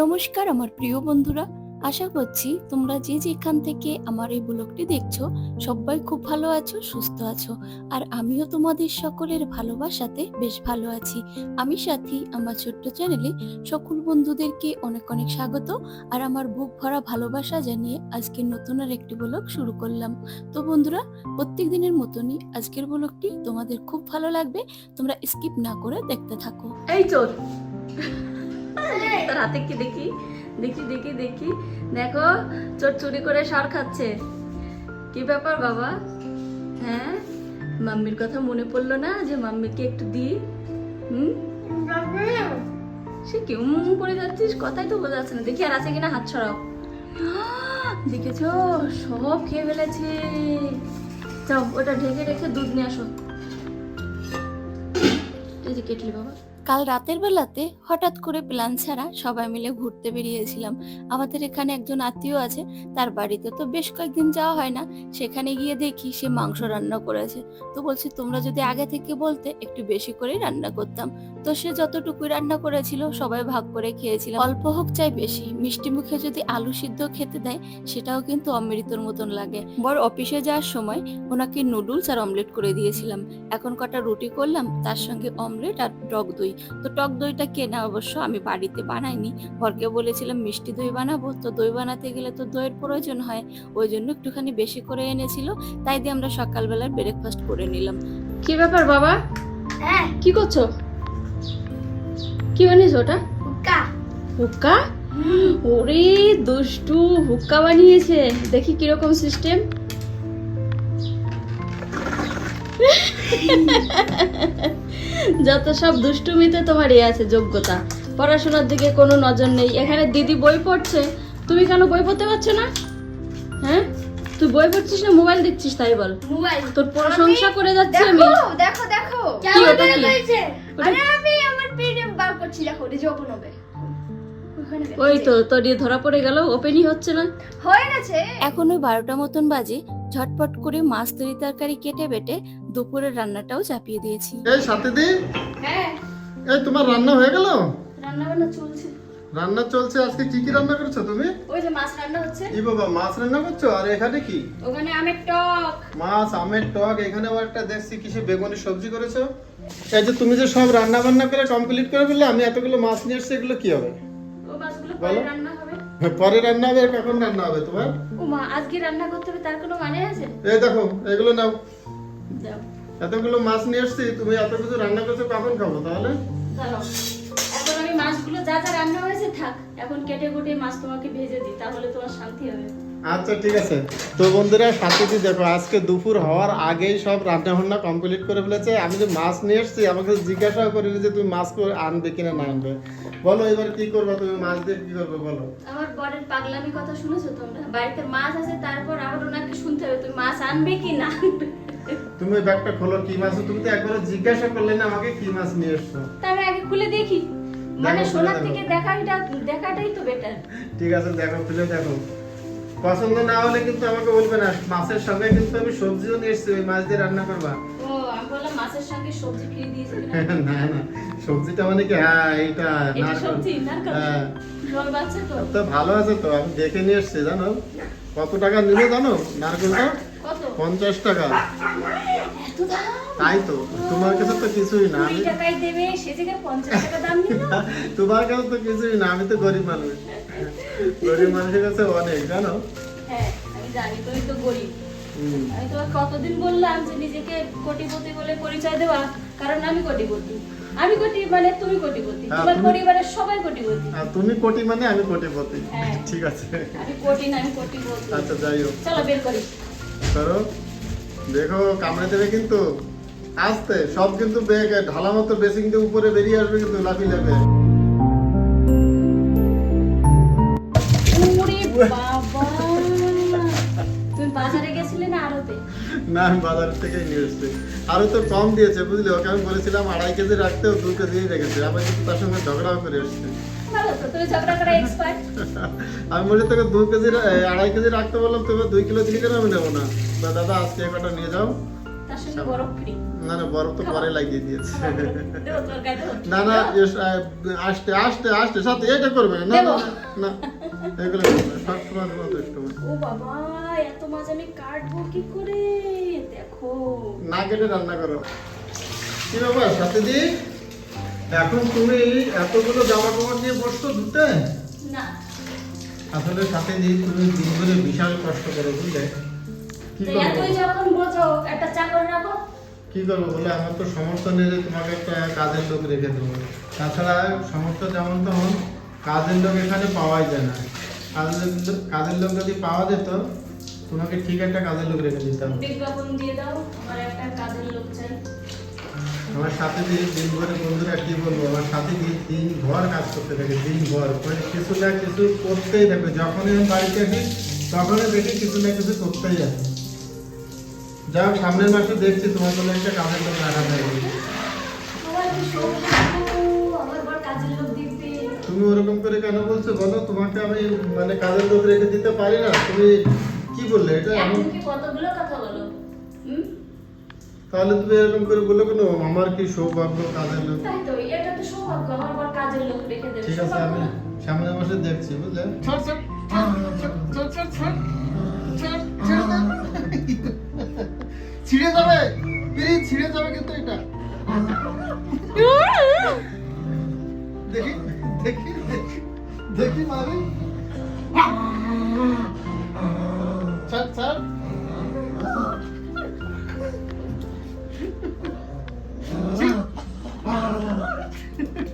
নমস্কার, আমার প্রিয় বন্ধুরা। আশা করছি তোমরা যে যেখান থেকে আমার এই ব্লগটি দেখছ, সবাই খুব ভালো আছো, সুস্থ আছো। আর আমিও তোমাদের সকলের ভালোবাসাতে বেশ ভালো আছি। আমি সাথী, আমার ছোট্ট চ্যানেলে সকল বন্ধুদেরকে অনেক অনেক স্বাগত। আর আমার বুক ভরা ভালোবাসা জানিয়ে আজকে নতুন আর একটি ব্লগ শুরু করলাম। তো বন্ধুরা, প্রত্যেক দিনের মতনই আজকের ব্লগটি তোমাদের খুব ভালো লাগবে। তোমরা স্কিপ না করে দেখতে থাকো। এই চোর তোর হাতে কি দেখি? দেখি দেখি দেখি। দেখো, চোর চুরি করে সার খাচ্ছে। কি ব্যাপার বাবা? হ্যাঁ? মাম্মির কথা মনে পড়ল না যে মাম্মিকে একটু দিই? হুম? সে কি উম করে যাচ্ছিস? কথাই তো বোঝা যাচ্ছে না। দেখি আর আছে কিনা হাত ছড়াও দেখেছ? সব খেয়ে ফেলেছে। যাও, ওটা ঢেকে রেখে দুধ নিয়ে আসো। এই যে কেটলি বাবা। কাল রাতের বেলাতে হঠাৎ করে প্ল্যান ছাড়া সবাই মিলে ঘুরতে বেরিয়েছিলাম। আমাদের এখানে একজন আত্মীয় আছে, তার বাড়িতে তো বেশ কয়েকদিন যাওয়া হয় না। সেখানে গিয়ে দেখি সে মাংস রান্না করেছে। তো বলছি, তোমরা যদি আগে থেকে বলতে একটু বেশি করেই রান্না করতাম। তো সে যতটুকুই রান্না করেছিল, সবাই ভাগ করে খেয়েছিল। অল্প হোক চাই বেশি, মিষ্টি মুখে যদি আলু সিদ্ধ খেতে দেয়, সেটাও কিন্তু অমৃতর মতন লাগে। বড় অফিসে যাওয়ার সময় ওনাকে নুডলস আর অমলেট করে দিয়েছিলাম। এখন কটা রুটি করলাম, তার সঙ্গে অমলেট আর টক দই। তো টক দইটা কেনা অবশ্য আমি বাড়িতে বানাইনি। বরকে বলেছিলাম মিষ্টি দই বানাবো? তো দই বানাতে গেলে তো দইয়ের প্রয়োজন হয়। ওই জন্য একটুখানি বেশি করে এনেছিল। তাই দিয়ে আমরা সকালবেলার ব্রেকফাস্ট করে নিলাম। কি ব্যাপার বাবা? হ্যাঁ। কি করছ? কি বানিয়েছো ওটা? হুক্কা। হুক্কা? ওরে দুষ্টু হুক্কা বানিয়েছে। দেখি কীরকম সিস্টেম যত সব দুষ্টুমিতে তোমার এ আছে যোগ্যতা। পড়াশোনার দিকে কোনো নজর নেই। এখানে দিদি বই পড়ছে। তুমি কেন বই পড়তে পারছ না? হ্যাঁ? তুই বই পড়ছিস না মোবাইল দেখছিস তাই বল। মোবাইল। তোর প্রশংসা করে যাচ্ছে আমি। দেখো দেখো দেখো। কি ওটা কি? আরে আমি আমার পিডিএফ বার করছি দেখো ওটা যখন হবে। ওখানে ওই তো তোর ধরা পড়ে গেল ওপেনই হচ্ছে না। হয়ে গেছে। এখন ওই বারোটা মতন বাজে। ঝটপট করে মাছ তরি তরকারি কেটে বেটে দুপুরের রান্নাটাও চাপিয়ে দিয়েছি। এই সাথীদি হ্যাঁ। এই তোমার রান্না হয়ে গেল? রান্না বান্না চলছে। রান্না চলছে আজকে কি কি রান্না করেছ তুমি? ওই যে মাছ রান্না হচ্ছে। ই বাবা মাছ রান্না করছ? আর এখানে কি? ওখানে আমের টক। মাছ আমের টক এখানে আবার একটা দেখছি কিসে বেগুনি সবজি করেছ। এই যে তুমি যে সব রান্না বান্না করে কমপ্লিট করে ফেললে আমি এতগুলো মাছ নিয়ে এসছি এগুলো কি হবে? ও মাছগুলো বলো। পরে রান্না হবে পরে রান্না হবে কখন রান্না হবে তোমার? ও মা আজকে রান্না করতে হবে তার কোনো মানে আছে? এই দেখো এগুলো নাও। এতগুলো মাছ নিয়ে এসেছি তুমি এত কিছু রান্না করছ কখন খাব তাহলে? এখন আমি মাছগুলো যা যা রান্না হয়েছে থাক এখন কেটে কুটে মাছ তোমাকে ভেজে দিই তাহলে তোমার শান্তি হবে। আচ্ছা ঠিক আছে। তো বন্ধুরা সাথীটি দেখো আজকে দুপুর হওয়ার আগেই সব রান্না বান্না কমপ্লিট করে ফেলেছে। আমি যে মাছ নিয়ে এসেছি আমাকে জিজ্ঞাসা করিনি যে তুমি মাছ করে আনবে কিনা না আনবে। বলো এবার কি করবে তুমি? মাছ দিয়ে কি করবে বলো। আমার বরের পাগলামি কথা শুনেছো তোমরা? বাড়িতে মাছ আছে তারপর আবার ওনাকে শুনতে হবে তুমি মাছ আনবে কি না তুমি ব্যাগটা খোলো কি মাছ তুমি তো একবার জিজ্ঞাসা করলে না আমাকে কি মাছ নিয়ে এসছো। তবে আগে খুলে দেখি। মানে সোনার থেকে দেখাটা দেখাটাই তো বেটার ঠিক আছে দেখো খুলে দেখো। পছন্দ না হলে কিন্তু আমাকে বলবে না মাছের সঙ্গে কিন্তু আমি সবজিও নিয়ে এসেছি ওই মাছ দিয়ে রান্না করবা। না না সবজিটা মানে কি? হ্যাঁ এটা হ্যাঁ। তো। ভালো আছে তো আমি দেখে নিয়ে এসছি জানো? কত টাকা নিল জানো নারকেলটা? পঞ্চাশ টাকা। তাই তো তোমার কাছে তো কিছুই না আমি টাকায় দেবে সে জায়গায় পঞ্চাশ টাকা দাম নিল? তোমার কাছে তো কিছুই না আমি তো গরিব মানুষ। গরিব মানুষের কাছে অনেক জানো? হ্যাঁ আমি জানি তুমি তো গরিব। আমি তোমাকে কতদিন বললাম যে নিজেকে কোটিপতি বলে পরিচয় দেওয়া কারণ আমি কোটিপতি। আমি কোটি মানে তুমি কোটিপতি হ্যাঁ, তোমার পরিবারের সবাই কোটিপতি। আর তুমি কোটি মানে আমি কোটিপতি। হ্যাঁ। ঠিক আছে। আমি কোটি না আমি কোটিপতি। আচ্ছা যাই হোক। চলো বের করি। করো। দেখো কামড়ে দেবে কিন্তু। আস্তে সব কিন্তু ঢালা মতো বেসিং দিয়ে উপরে বেরিয়ে আসবে কিন্তু লাফি লাফে না আমি বাজার থেকে নিয়ে এসছি। আরও তো কম দিয়েছে বুঝলি? ওকে আমি বলেছিলাম আড়াই কেজি রাখতে ও দু কেজি রেখেছে। আবার কিন্তু তার সঙ্গে ঝগড়াও করে এসছে। আমি বলি তোকে দু কেজি আড়াই কেজি রাখতে বললাম তুমি দুই কিলো দিলি কেন আমি নেব না? দাদা আজকে এ নিয়ে যাও। তার সঙ্গে বরফ ফ্রি না না বরফ তো পরে লাগিয়ে দিয়েছে? না না আসতে আসতে আসতে সাথে এটা করবে। না না এগুলো। সবসময় ও বাবা এত মাছ আমি কাটবো কি করে? দেখো। না কেটে রান্না করো। কি ব্যাপার সাথে দি এখন তুমি এতগুলো জামা কাপড় নিয়ে বসছো ধুতে? না। আসলে সাথে দি তুমি দিন ধরে বিশাল কষ্ট করো বুঝলে এতই যখন বোঝো একটা চাকর রাখো কি করব বলে? আমার তো সমস্ত নেই যে তোমাকে একটা কাজের লোক রেখে দেবো। তাছাড়া সমস্ত যেমন তেমন কাজের লোক এখানে পাওয়াই যায় না। কাজের লোক- কাজের লোক যদি পাওয়া যেত তোমাকে ঠিক একটা কাজের লোক রেখে দিতাম। বিজ্ঞাপন দিয়ে দাও আমার একটা কাজের লোক চাই। আমার সাথে দিয়ে দিন ভরে বন্ধুরা কি বলব? আমার সাথে দিয়ে দিন ভর কাজ করতে থাকে দিন ভর। মানে কিছু না কিছু করতেই থাকে। যখনই আমি বাড়িতে আসি তখনই দেখি কিছু না কিছু করতেই আছে যাই হোক সামনের মাসে দেখছি তোমার জন্য একটা কাজের লোক রাখা যায় আমার কি সৌভাগ্য আমার বড় কাজের লোক দেখবে তুমি ওরকম করে কেন বলছো বলো তোমাকে আমি মানে কাজের লোক রেখে দিতে পারি না তুমি কি বললে এটা আমি কি কতগুলো কথা বলো তাহলে তুমি এরকম করে বললে কেন আমার কি সৌভাগ্য কাজের লোক তাই তো এটা তো সৌভাগ্য আমার বড় কাজের লোক রেখে দেবে ঠিক আছে আমি সামনের মাসে দেখছি বুঝলে ছিঁড়ে যাবে? পিরিত ছিঁড়ে যাবে কিন্তু এটা। দেখি দেখি দেখি মারে ছাড় ছাড়।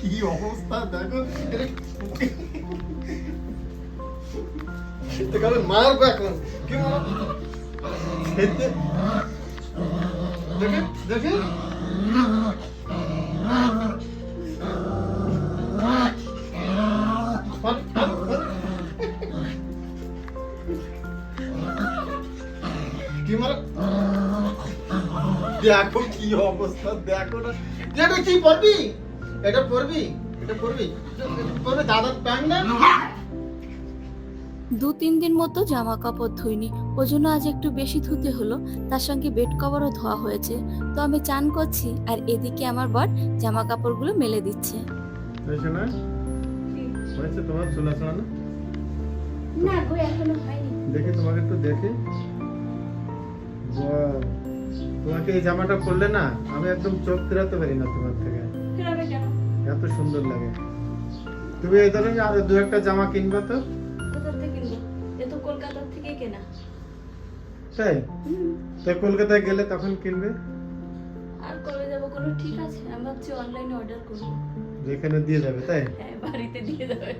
কি অবস্থা, দেখো। এটা গেলে মারবো এখন। কি মারবো? দেখে। কি মারা? দেখো কি অবস্থা, দেখো না। এটা কি পরবি এটা পরবি এটা পরবি এটা পরবি দাদার প্যান্ট না? দু তিন দিন মতো জামা কাপড় ধুইনি। ওই জন্য আজ একটু বেশি ধুতে হলো তার সঙ্গে বেড কভারও ধোয়া হয়েছে। তো আমি চান করছি আর এদিকে আমার বর জামা কাপড়গুলো মেলে দিচ্ছে। হয়েছে না? হয়েছে তোমার? চুলা চড়ানো না? গো এখনও হয়নি। দেখি তোমাকে একটু দেখি। তোমাকে এই জামাটা পরলে না আমি একদম চোখ ফেরাতে পারি না তোমার থেকে। এত সুন্দর লাগে। তুমি এই ধরনের আরও দু একটা জামা কিনবা তো। তাই তো কলকাতায় গেলে তখন কিনবে? আর কবে যাব কোনো ঠিক আছে? আমি ভাবছি অনলাইনে অর্ডার করব। যেখানে দিয়ে যাবে তাই? হ্যাঁ বাড়িতে দিয়ে দেবে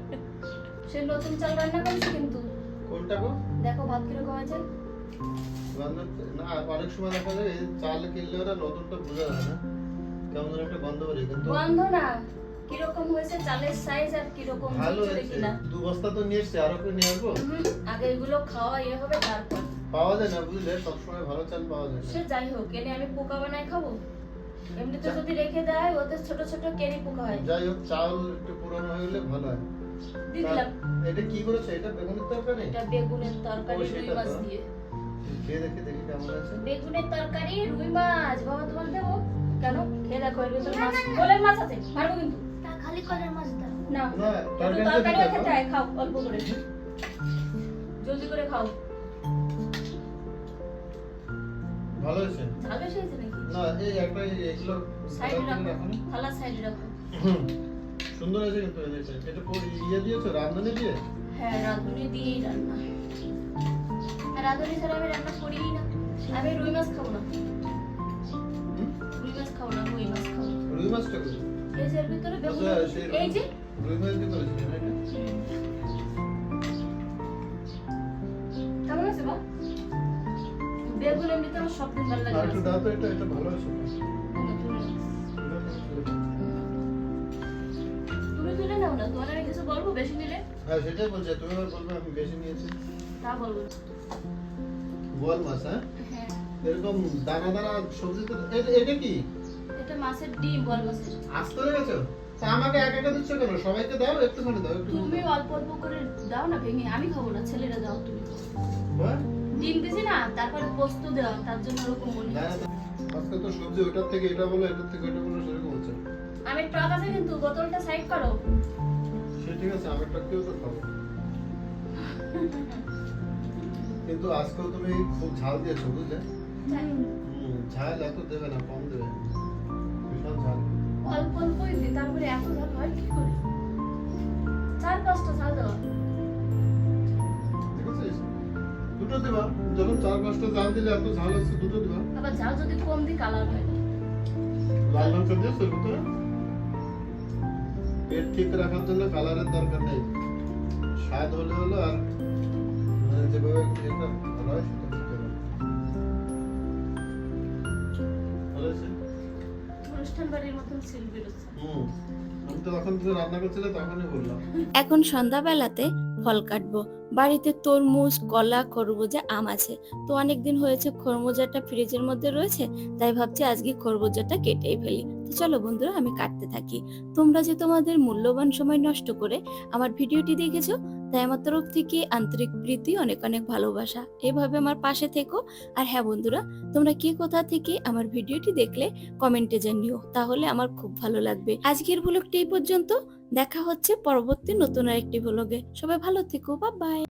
সে নতুন চাল রান্না করছে কিন্তু। কোনটা গো? দেখো ভাত কীরকম আছে না অনেক সময় দেখা যায় চাল কিনলে ওরা নতুনটা বোঝা যায় না। কেমন একটা গন্ধ বেরিয়ে কিন্তু গন্ধ না। কীরকম হয়েছে চালের সাইজ আর কীরকম ভালো হয়েছে। দু বস্তা তো নিয়ে এসছি আরও করে নিয়ে আসব? আগে এগুলো খাওয়া ইয়ে হবে তারপর পাওয়া যায় না বুঝলে সবসময় ভালো চাল পাওয়া যায় সে যাই হোক এনে আমি পোকা বানাই খাব? এমনিতে যদি রেখে দেয় ওতে ছোট ছোট কেরি পোকা হয়। যাই হোক চাল একটু পুরনো হয়ে গেলে ভালো হয়। দিলাম। এটা কি করেছে? এটা বেগুনের তরকারি? এটা বেগুনের তরকারি রুই মাছ। দিয়ে। খেয়ে দেখি দেখি কেমন আছে। বেগুনের তরকারি রুই মাছ। বাবা তোমার দেবো? কেন? খেয়ে দেখো এর ভিতরে মাছ। কোলের মাছ আছে পারব কিন্তু। তা খালি কলের মাছ দাও। না দিতে খেতে খাও। অল্প করে। জলদি করে খাও। ভালো হয়েছে? বেশি হয়েছে নাকি? না এই একটা এগুলো সাইডে রাখো থালা সাইডে রাখো। সুন্দর হয়েছে কিন্তু। এটা ইয়ে দিয়েছ রাঁধুনি দিয়ে? হ্যাঁ রাঁধুনি দিয়েই রান্না। রাঁধুনি ছাড়া আমি রান্না করিই না। আমি রুই মাছ খাব না। রুই মাছ খাব না রুই মাছ খাব। রুই মাছটা এই যে ভিতরে আচ্ছা, এই যে। রুই মাছ দিয়ে সব ভালো লাগে আর একটু দাও তো এটা এটা ভালো হয়েছে তুমি তুলে নাও না তোমার আমি কিছু বলব বেশি নিলে? হ্যাঁ সেটাই বলছি তুমি আবার বলবে আমি বেশি নিয়েছি। তা বলব বোয়াল মাছ হ্যাঁ? হ্যাঁ। এরকম দানা দানা সবজি তো এটা কি? এটা মাছের ডিম বল মাছের। আসতে গেছো? তা আমাকে এক একটা দিচ্ছ কেন? সবাইকে দাও একটুখানি দাও একটু তুমি অল্প অল্প করে দাও না ভেঙে আমি খাব না ছেলেরা দাও তুমি। বাহ, ডিম দিছি না তারপরে পোস্ত দেওয়া তার জন্য ওরকম মনে হচ্ছে। আজকে তো সবজি ওটার থেকে এটা বলো এটার থেকে ওটা বলো সেরকম হচ্ছে আমি টক আছে কিন্তু বোতলটা সাইড করো। সে ঠিক আছে আমি একটা তো খাব। কিন্তু আজকেও তুমি খুব ঝাল দিয়েছ বুঝলে? হুম, ঝাল এত দেবে না কম দেবে ভীষণ ঝাল। অল্প অল্পই দিই তারপরে এত ঝাল হয়। দুটো দেবা? যখন চার পাঁচটা ঝাল দিলে এত ঝাল হচ্ছে দুটো দেবা? আবার ঝাল যদি কম দিই কালার হয়। লাল লঙ্কা এর ভিতরে? পেট ঠিক রাখার জন্য কালারের দরকার নেই। স্বাদ হলে হলো আর মানে যেভাবে এটা ভালো হয় সেটা দিতে হবে। ভালো হয়েছে? অনুষ্ঠান বাড়ির মতন সিল বেরোচ্ছে। হুম। আমি তো যখন তুমি রান্না করছিলে তখনই বললাম। এখন সন্ধ্যাবেলাতে ফল কাটবো। বাড়িতে তরমুজ, কলা, খরবুজা, আম আছে। তো অনেক দিন হয়েছে খরমুজাটা ফ্রিজের মধ্যে রয়েছে, তাই ভাবছি আজকে খরবুজাটা কেটেই ফেলি। তো চলো বন্ধুরা, আমি কাটতে থাকি। তোমরা যে তোমাদের মূল্যবান সময় নষ্ট করে আমার ভিডিওটি দেখেছ, তাই আমার তরফ থেকে আন্তরিক প্রীতি, অনেক অনেক ভালোবাসা। এভাবে আমার পাশে থেকো। আর হ্যাঁ বন্ধুরা, তোমরা কি কোথা থেকে আমার ভিডিওটি দেখলে কমেন্টে জানিও, তাহলে আমার খুব ভালো লাগবে। আজকের ব্লগটি এই পর্যন্ত। দেখা হচ্ছে পরবর্তী নতুন আরেকটি ভ্লগে সবাই ভালো থেকো বা বাই